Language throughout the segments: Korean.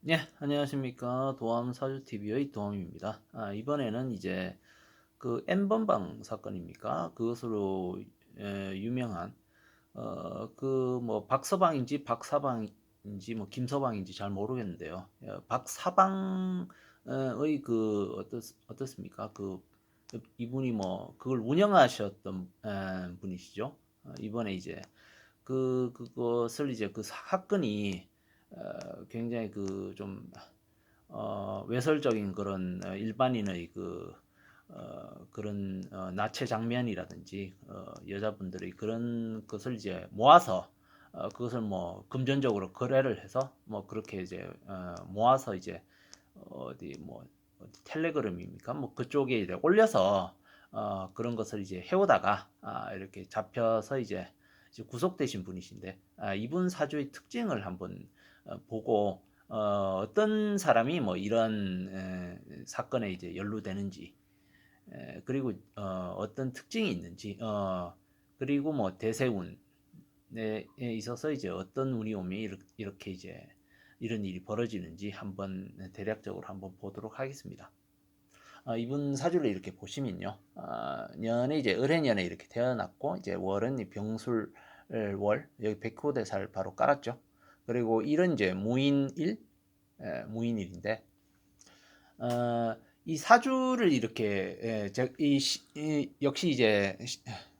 네, 안녕하십니까. 도암 사주TV의 도암입니다. 아, 이번에는 이제 그 N번방 사건입니까? 그것으로 에, 유명한 어, 그 뭐 박서방인지 박사방인지 뭐 김서방인지 잘 모르겠는데요. 어, 박사방의 그 어떻 어떻습니까? 그 이분이 뭐 그걸 운영하셨던 에, 분이시죠. 어, 이번에 이제 그 그것을 이제 그 사건이 어, 굉장히 그좀 어, 외설적인 그런 어, 일반인의 그 어, 그런 어, 나체 장면이라든지 어, 여자분들의 그런 것을 이제 모아서 어, 그것을 뭐 금전적으로 거래를 해서 뭐 그렇게 이제 어, 모아서 이제 어디 뭐 텔레그램입니까? 뭐 그쪽에 이제 올려서 어, 그런 것을 이제 해오다가 아, 이렇게 잡혀서 이제, 이제 구속되신 분이신데 아, 이분 사주의 특징을 한번 어, 보고 어, 어떤 사람이 뭐 이런 에, 사건에 이제 연루되는지 에, 그리고 어, 어떤 특징이 있는지 어, 그리고 뭐 대세운에 있어서 이제 어떤 운이 오면 이렇게, 이렇게 이제 이런 일이 벌어지는지 한번 대략적으로 한번 보도록 하겠습니다. 어, 이분 사주를 이렇게 보시면요, 어, 년에 이제 을해년에 이렇게 태어났고 이제 월은 병술 월 여기 백호대사를 바로 깔았죠. 그리고 일은 이제 무인일, 예, 무인일인데 어, 이 사주를 이렇게 예, 저, 이, 시, 이, 역시 이제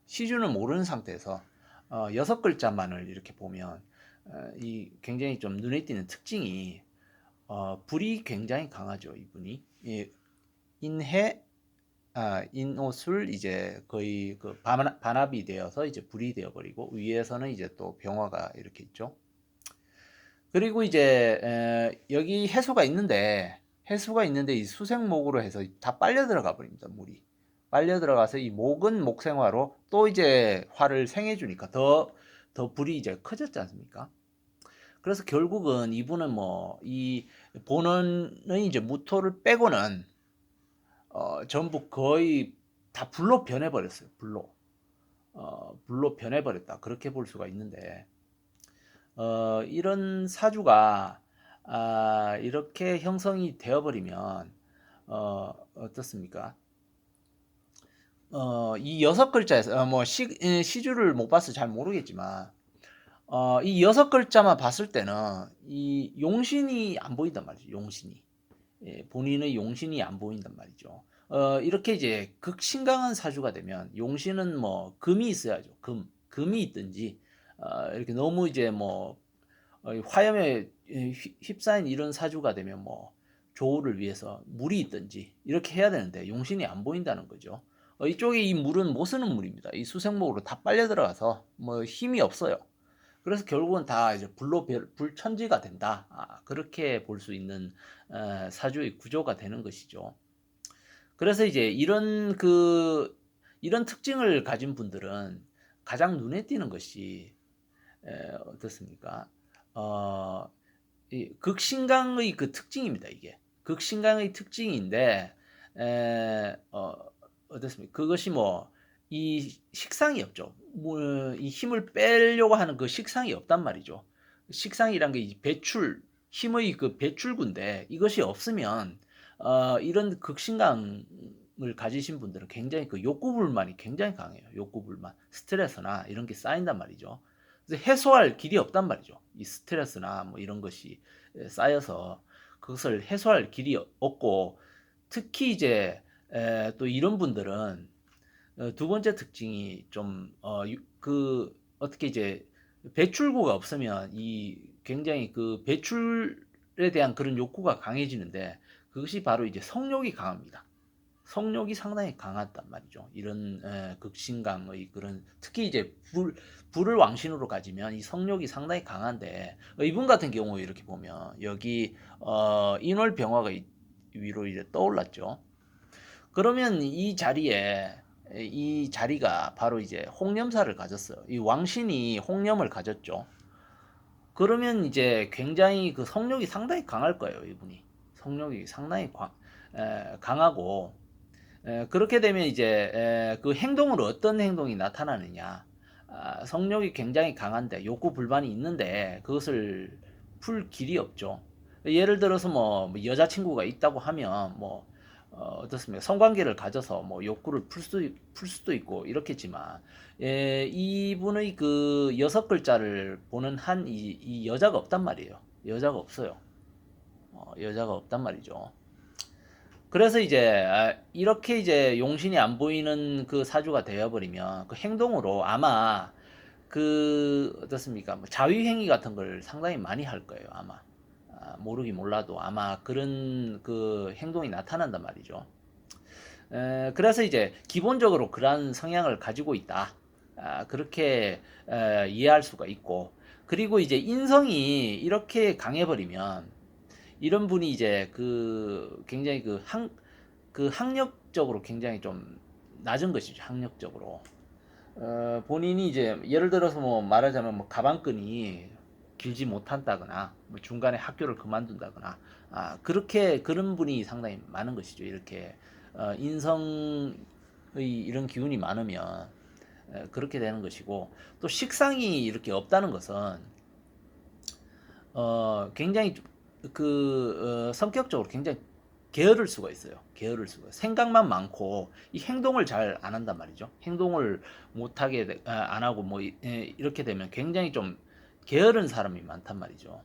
시, 주는 모르는 상태에서 어, 여섯 글자만을 이렇게 보면 어, 이 굉장히 좀 눈에 띄는 특징이 어, 불이 굉장히 강하죠 이분이 예, 인해 아, 인옷을 이제 거의 그 반합, 반합이 되어서 이제 불이 되어버리고 위에서는 이제 또 병화가 이렇게 있죠. 그리고 이제 에, 여기 해수가 있는데 해수가 있는데 이 수생목으로 해서 다 빨려 들어가 버립니다 물이. 빨려 들어가서 이 목은 목생화로 또 이제 화를 생해 주니까 더 더 불이 이제 커졌지 않습니까? 그래서 결국은 이분은 뭐 이 본원의 이제 무토를 빼고는 어, 전부 거의 다 불로 변해 버렸어요 불로. 어, 불로 변해 버렸다. 그렇게 볼 수가 있는데 어, 이런 사주가 아, 이렇게 형성이 되어버리면 어, 어떻습니까? 어, 이 여섯 글자에서 어, 뭐 시, 시주를 못 봐서 잘 모르겠지만 어, 이 여섯 글자만 봤을 때는 이 용신이 안 보인단 말이죠. 용신이 예, 본인의 용신이 안 보인단 말이죠. 어, 이렇게 이제 극신강한 사주가 되면 용신은 뭐 금이 있어야죠. 금 금이 있든지 어, 이렇게 너무 이제 뭐 어, 화염에 휩싸인 이런 사주가 되면 뭐 조우를 위해서 물이 있든지 이렇게 해야 되는데 용신이 안 보인다는 거죠. 어, 이쪽에 이 물은 못 쓰는 물입니다. 이 수생목으로 다 빨려 들어가서 뭐 힘이 없어요. 그래서 결국은 다 이제 불로 불천지가 된다. 아, 그렇게 볼 수 있는 어, 사주의 구조가 되는 것이죠. 그래서 이제 이런 그 이런 특징을 가진 분들은 가장 눈에 띄는 것이 에, 어떻습니까? 어, 이 극신강의 그 특징입니다. 이게 극신강의 특징인데 에, 어, 어떻습니까? 그것이 뭐 이 식상이 없죠. 뭐, 이 힘을 빼려고 하는 그 식상이 없단 말이죠. 식상이란 게 배출 힘의 그 배출구인데 이것이 없으면 어, 이런 극신강 을 가지신 분들은 굉장히 그 욕구 불만이 굉장히 강해요. 욕구 불만, 스트레스나 이런 게 쌓인단 말이죠. 해소할 길이 없단 말이죠. 이 스트레스나 뭐 이런 것이 쌓여서 그것을 해소할 길이 없고 특히 이제 또 이런 분들은 어, 두 번째 특징이 좀그 어, 어떻게 이제 배출구가 없으면 이 굉장히 그 배출에 대한 그런 욕구가 강해지는데 그것이 바로 이제 성욕이 강합니다. 성욕이 상당히 강하단 말이죠. 이런 에, 극신강의 그런 특히 이제 불 불을 왕신으로 가지면 이 성욕이 상당히 강한데 어, 이분 같은 경우에 이렇게 보면 여기 어, 인월 병화가 위로 이제 떠올랐죠. 그러면 이 자리에 이 자리가 바로 이제 홍념사를 가졌어요. 이 왕신이 홍념을 가졌죠. 그러면 이제 굉장히 그 성욕이 상당히 강할 거예요, 이분이. 성욕이 상당히 과, 에, 강하고 그렇게 되면 이제 그 행동으로 어떤 행동이 나타나느냐. 아, 성욕이 굉장히 강한데 욕구 불만이 있는데 그것을 풀 길이 없죠. 예를 들어서 뭐, 뭐 여자친구가 있다고 하면 뭐 어, 어떻습니까? 성관계를 가져서 뭐 욕구를 풀 있- 풀 수도 있고 이렇겠지만 예, 이분의 그 여섯 글자를 보는 한 이, 이 여자가 없단 말이에요. 여자가 없어요. 어, 여자가 없단 말이죠. 그래서 이제 아, 이렇게 이제 용신이 안 보이는 그 사주가 되어버리면 그 행동으로 아마 그 어떻습니까? 뭐 자위행위 같은 걸 상당히 많이 할 거예요. 아마 아, 모르기 몰라도 아마 그런 그 행동이 나타난단 말이죠. 에, 그래서 이제 기본적으로 그러한 성향을 가지고 있다. 아, 그렇게 에, 이해할 수가 있고 그리고 이제 인성이 이렇게 강해버리면 이런 분이 이제 그 굉장히 그 학, 그 학력적으로 굉장히 좀 낮은 것이죠. 학력적으로. 어, 본인이 이제 예를 들어서 뭐 말하자면 뭐 가방끈이 길지 못한다거나 뭐 중간에 학교를 그만둔다거나 아, 그렇게 그런 분이 상당히 많은 것이죠. 이렇게 어, 인성의 이런 기운이 많으면 에, 그렇게 되는 것이고 또 식상이 이렇게 없다는 것은 어, 굉장히 그 어, 성격적으로 굉장히 게으를 수가 있어요. 게으를 수가. 생각만 많고 이 행동을 잘 안 한단 말이죠. 행동을 못 하게 되- 아, 안 하고 뭐 이- 예, 이렇게 되면 굉장히 좀 게으른 사람이 많단 말이죠.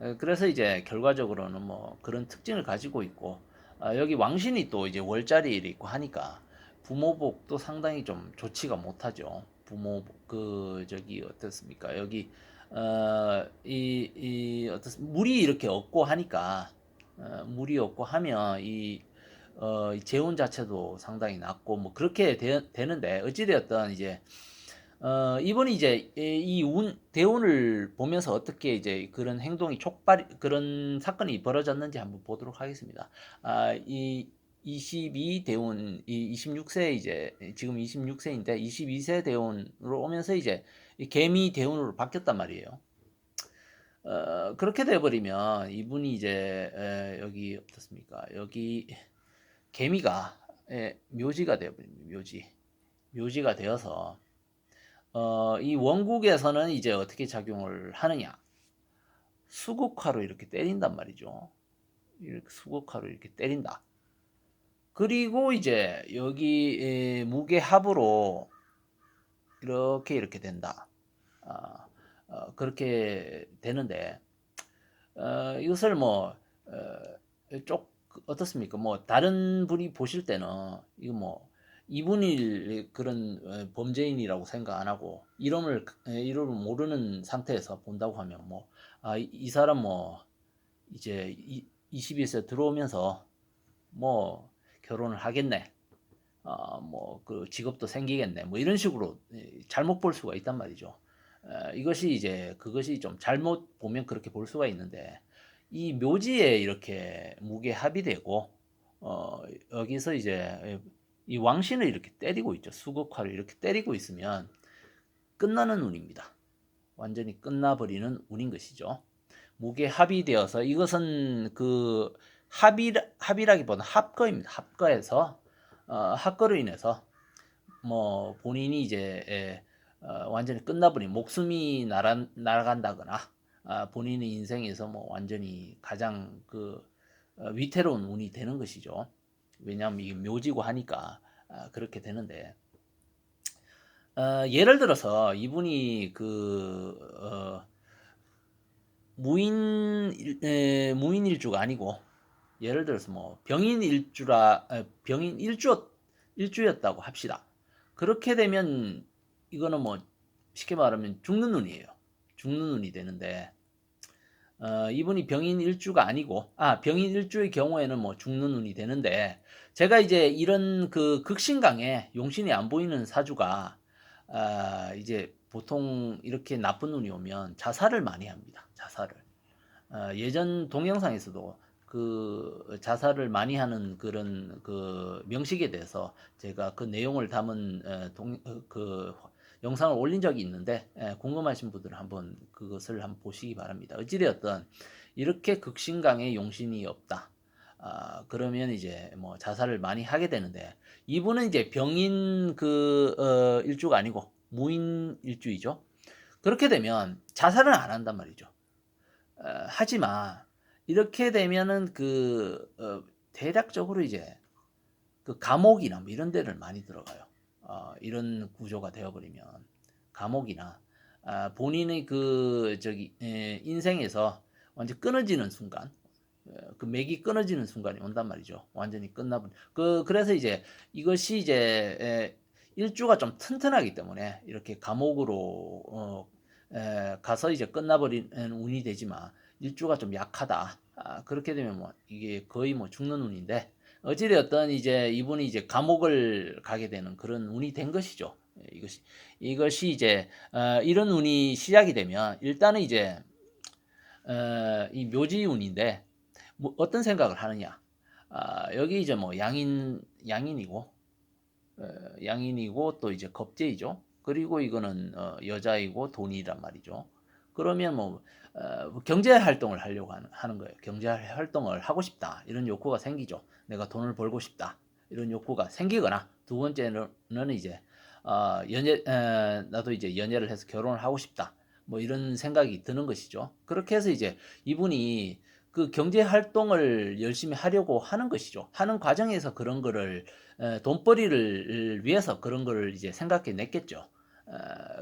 어, 그래서 이제 결과적으로는 뭐 그런 특징을 가지고 있고 아, 여기 왕신이 또 이제 월자리에 있고 하니까 부모복도 상당히 좀 좋지가 못하죠. 부모복 그 저기 어떻습니까? 여기 어 이 이 어떻습 물이 이렇게 없고 하니까 어, 물이 없고 하면 이 어, 이 재운 자체도 상당히 낮고 뭐 그렇게 되, 되는데 어찌되었든 이제 어, 이분이 이제 이 운, 대운을 보면서 어떻게 이제 그런 행동이 촉발, 그런 사건이 벌어졌는지 한번 보도록 하겠습니다. 아, 이 22 대운, 이 26세 이제, 지금 26세인데 22세 대운으로 오면서 이제 이 개미 대운으로 바뀌었단 말이에요. 어, 그렇게 돼버리면 이분이 이제, 에, 여기 어떻습니까? 여기 개미가, 에, 묘지가 되어버립니다. 묘지. 묘지가 되어서, 어, 이 원국에서는 이제 어떻게 작용을 하느냐? 수국화로 이렇게 때린단 말이죠. 이렇게 수국화로 이렇게 때린다. 그리고 이제 여기 에, 무게합으로 이렇게 이렇게 된다. 아, 어, 그렇게 되는데 어, 이것을 뭐 어, 쪽 어떻습니까? 뭐 다른 분이 보실 때는 이거 뭐 이분이 그런 어, 범죄인이라고 생각 안 하고 이름을 에, 이름을 모르는 상태에서 본다고 하면 뭐 아, 사람 뭐 이제 이, 21세 들어오면서 뭐 결혼을 하겠네. 아, 뭐그 직업도 생기겠네. 뭐 이런 식으로 예, 잘못 볼 수가 있단 말이죠. 어, 이것이 이제 그것이 좀 잘못 보면 그렇게 볼 수가 있는데 이 묘지에 이렇게 무게 합의되고 어, 여기서 이제 이 왕신을 이렇게 때리고 있죠. 수국화를 이렇게 때리고 있으면 끝나는 운입니다. 완전히 끝나버리는 운인 것이죠. 무게 합의되어서 이것은 그 합의 합의라기보다 합거입니다. 합거에서 어, 합거로 인해서 뭐 본인이 이제 예, 어, 완전히 끝나버린 목숨이 날아, 날아간다거나 아, 본인의 인생에서 뭐 완전히 가장 그 어, 위태로운 운이 되는 것이죠. 왜냐하면 이게 묘지고 하니까 아, 그렇게 되는데 어, 예를 들어서 이분이 그 어, 무인 에, 무인 일주가 아니고 예를 들어서 뭐 병인 일주라 에, 병인 일주 일주였다고 합시다. 그렇게 되면 이거는 뭐 쉽게 말하면 죽는 눈이에요. 죽는 눈이 되는데 어, 이분이 병인 일주가 아니고 아 병인 일주의 경우에는 뭐 죽는 눈이 되는데 제가 이제 이런 그 극신강에 용신이 안 보이는 사주가 아, 이제 보통 이렇게 나쁜 눈이 오면 자살을 많이 합니다. 자살을 어, 예전 동영상에서도 그 자살을 많이 하는 그런 그 명식에 대해서 제가 그 내용을 담은 에, 동, 어, 그 영상을 올린 적이 있는데 에, 궁금하신 분들은 한번 그것을 한번 보시기 바랍니다. 어찌되었든 이렇게 극신강에 용신이 없다. 아, 그러면 이제 뭐 자살을 많이 하게 되는데 이분은 이제 병인 그 어, 일주가 아니고 무인 일주이죠. 그렇게 되면 자살은 안 한단 말이죠. 어, 하지만 이렇게 되면은 그 어, 대략적으로 이제 그 감옥이나 뭐 이런 데를 많이 들어가요. 어, 이런 구조가 되어버리면 감옥이나 아, 본인의 그 저기 에, 인생에서 완전 끊어지는 순간 에, 그 맥이 끊어지는 순간이 온단 말이죠. 완전히 끝나버린. 그 그래서 이제 이것이 이제 에, 일주가 좀 튼튼하기 때문에 이렇게 감옥으로 어, 에, 가서 이제 끝나버리는 운이 되지만 일주가 좀 약하다. 아, 그렇게 되면 뭐 이게 거의 뭐 죽는 운인데 어찌되었든 이제 이분이 이제 감옥을 가게 되는 그런 운이 된 것이죠. 예, 이것이 이것이 이제 어, 이런 운이 시작이 되면 일단은 이제 어, 이 묘지 운인데 뭐 어떤 생각을 하느냐? 아, 여기 이제 뭐 양인 양인이고 어, 양인이고 또 이제 겁재이죠. 그리고 이거는 어, 여자이고 돈이란 말이죠. 그러면 뭐 어, 경제 활동을 하려고 하는, 하는 거예요. 경제 활동을 하고 싶다 이런 욕구가 생기죠. 내가 돈을 벌고 싶다 이런 욕구가 생기거나 두 번째는 이제 어, 연애 에, 나도 이제 연애를 해서 결혼을 하고 싶다 뭐 이런 생각이 드는 것이죠. 그렇게 해서 이제 이분이 그 경제 활동을 열심히 하려고 하는 것이죠. 하는 과정에서 그런 거를 에, 돈벌이를 위해서 그런 거를 이제 생각해 냈겠죠. 어,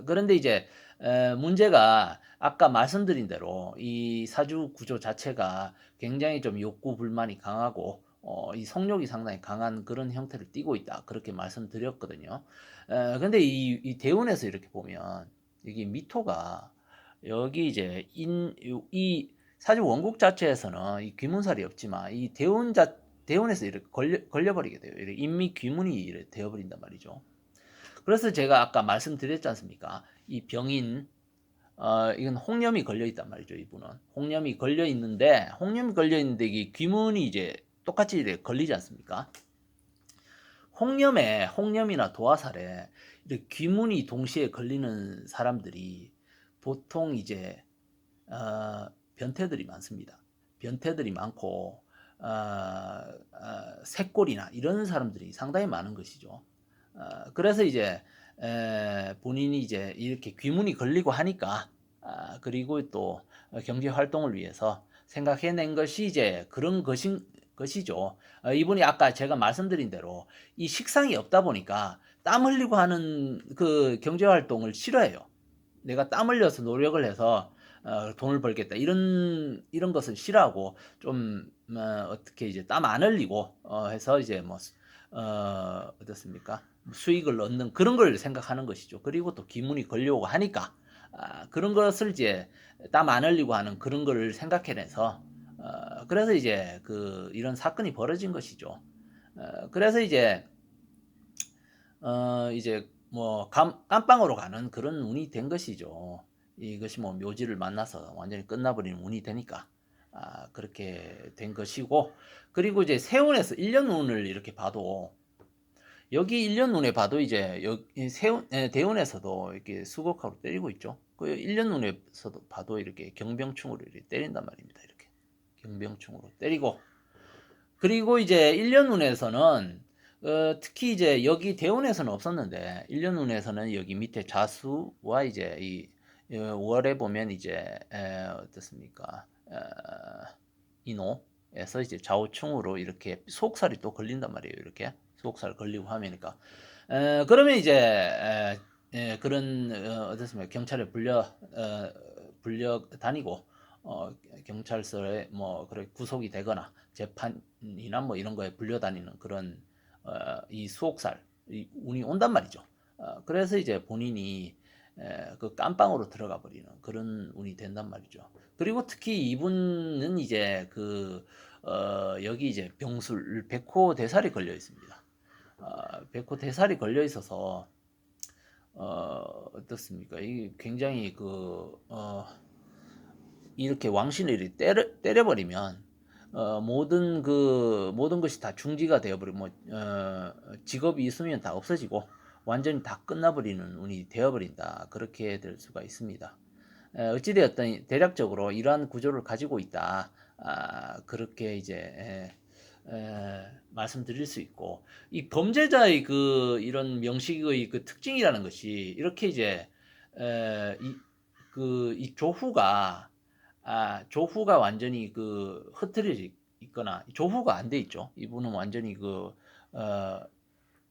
그런데 이제 에, 문제가 아까 말씀드린 대로 이 사주 구조 자체가 굉장히 좀 욕구 불만이 강하고 어, 이 성욕이 상당히 강한 그런 형태를 띠고 있다. 그렇게 말씀드렸거든요. 에, 근데 이, 이 대운에서 이렇게 보면 여기 미토가 여기 이제 인, 이 사주 원국 자체에서는 이 귀문살이 없지만 이 대운 자, 대운에서 이렇게 걸려, 걸려버리게 돼요. 이렇게 인미 귀문이 되어버린단 말이죠. 그래서 제가 아까 말씀드렸지 않습니까? 이 병인 어, 이건 홍염이 걸려 있단 말이죠, 이분은. 홍염이 걸려 있는데, 홍염이 걸려 있는데, 이게 귀문이 이제 똑같이 걸리지 않습니까? 홍염에, 홍염이나 도화살에 이렇게 귀문이 동시에 걸리는 사람들이 보통 이제, 어, 변태들이 많습니다. 변태들이 많고, 어, 어, 새꼴이나 이런 사람들이 상당히 많은 것이죠. 어, 그래서 이제 에, 본인이 이제 이렇게 귀문이 걸리고 하니까 아, 그리고 또 경제 활동을 위해서 생각해낸 것이 이제 그런 것인 것이죠. 어, 이분이 아까 제가 말씀드린 대로 이 식상이 없다 보니까 땀 흘리고 하는 그 경제 활동을 싫어해요. 내가 땀 흘려서 노력을 해서 어, 돈을 벌겠다 이런 이런 것을 싫어하고 좀 어, 떻게 이제 땀 안 흘리고 어, 해서 이제 뭐 어, 어떻습니까? 수익을 얻는 그런 걸 생각하는 것이죠. 그리고 또 기문이 걸려오고 하니까 아, 그런 것을 이제 땀 안 흘리고 하는 그런 걸 생각해내서 어, 그래서 이제 그 이런 사건이 벌어진 것이죠. 어, 그래서 이제 어, 이제 뭐 감, 깜빵으로 가는 그런 운이 된 것이죠. 이것이 뭐 묘지를 만나서 완전히 끝나버리는 운이 되니까 아, 그렇게 된 것이고 그리고 이제 세운에서 1년 운을 이렇게 봐도 여기 1년 눈에 봐도 이제 여기 세운, 대운에서도 이렇게 수국하로 때리고 있죠. 그 1년 눈에서도 봐도 이렇게 경병충으로 이렇게 때린단 말입니다. 이렇게 경병충으로 때리고 그리고 이제 1년 눈에서는 어, 특히 이제 여기 대운에서는 없었는데 1년 눈에서는 여기 밑에 자수와 이제 이 5월에 어, 보면 이제 에, 어떻습니까? 에, 인호에서 이제 좌우충으로 이렇게 속살이 또 걸린단 말이에요. 이렇게 속살 걸리고 하면니까 에, 그러면 이제 에, 에, 그런 어, 어떻습니까 경찰에 불려 어, 불려 다니고 어, 경찰서에 뭐 그래 구속이 되거나 재판이나 뭐 이런 거에 불려 다니는 그런 어, 이 수옥살 이 운이 온단 말이죠. 어, 그래서 이제 본인이 에, 그 깜빵으로 들어가 버리는 그런 운이 된단 말이죠. 그리고 특히 이분은 이제 그 어, 여기 이제 병술 백호 대살이 걸려 있습니다. 어, 백호 대살이 걸려 있어서 어, 어떻습니까? 이 굉장히 그 어, 이렇게 왕신을 때려, 때려버리면 어, 모든 그 모든 것이 다 중지가 되어버리고 뭐 어, 직업이 있으면 다 없어지고 완전히 다 끝나버리는 운이 되어버린다 그렇게 될 수가 있습니다. 에, 어찌되었든 대략적으로 이러한 구조를 가지고 있다 아, 그렇게 이제 에, 에, 말씀드릴 수 있고 이 범죄자의 그 이런 명식의 그 특징이라는 것이 이렇게 이제 에, 이, 그, 이 조후가 아, 조후가 완전히 그 흐트려져 있거나 조후가 안 돼 있죠. 이분은 완전히 그 어,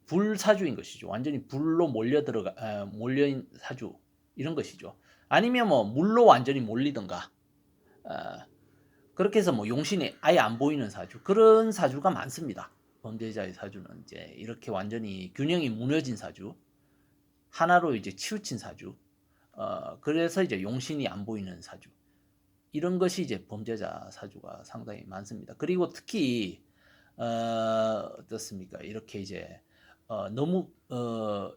불사주인 것이죠. 완전히 불로 몰려 들어가 어, 몰려인 사주 이런 것이죠. 아니면 뭐 물로 완전히 몰리든가 어, 그렇게 해서 뭐 용신이 아예 안 보이는 사주 그런 사주가 많습니다. 범죄자의 사주는 이제 이렇게 완전히 균형이 무너진 사주 하나로 이제 치우친 사주 어, 그래서 이제 용신이 안 보이는 사주 이런 것이 이제 범죄자 사주가 상당히 많습니다. 그리고 특히 어, 어떻습니까? 이렇게 이제 어, 너무 어,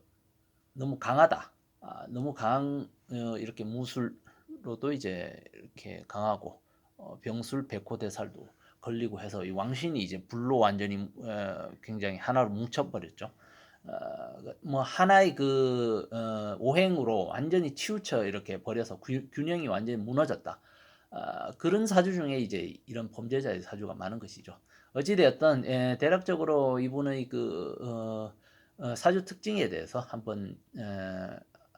너무 강하다. 아, 너무 강한 어, 이렇게 무술로도 이제 이렇게 강하고 어, 병술 백호대살도 걸리고 해서 이 왕신이 이제 불로 완전히 어, 굉장히 하나로 뭉쳐버렸죠. 어, 뭐 하나의 그 어, 오행으로 완전히 치우쳐 이렇게 버려서 균- 균형이 완전히 무너졌다. 아, 그런 사주 중에 이제 이런 범죄자의 사주가 많은 것이죠. 어찌되었든 예, 대략적으로 이분의 그 어, 어, 사주 특징에 대해서 한번 에,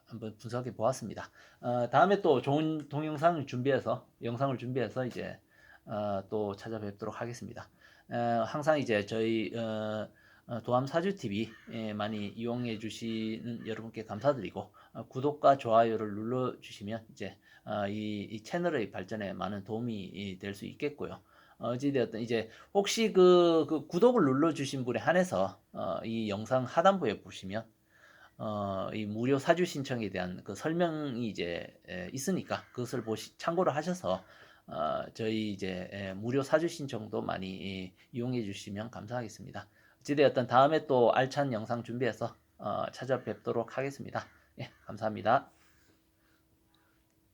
한번 분석해 보았습니다. 어, 다음에 또 좋은 동영상을 준비해서 영상을 준비해서 이제 어, 또 찾아뵙도록 하겠습니다. 어, 항상 이제 저희 어, 어, 도암 사주 TV 에 많이 이용해 주시는 여러분께 감사드리고 어, 구독과 좋아요를 눌러 주시면 이제 어, 이, 이 채널의 발전에 많은 도움이 될 수 있겠고요. 어찌되었든 이제 혹시 그, 그 구독을 눌러 주신 분에 한해서 어, 이 영상 하단부에 보시면 어, 이 무료 사주 신청에 대한 그 설명이 이제 에, 있으니까 그것을 보시 참고를 하셔서 어, 저희 이제 에, 무료 사주 신청도 많이 이, 이용해 주시면 감사하겠습니다. 어찌되었든 다음에 또 알찬 영상 준비해서 어, 찾아뵙도록 하겠습니다. 예, 감사합니다.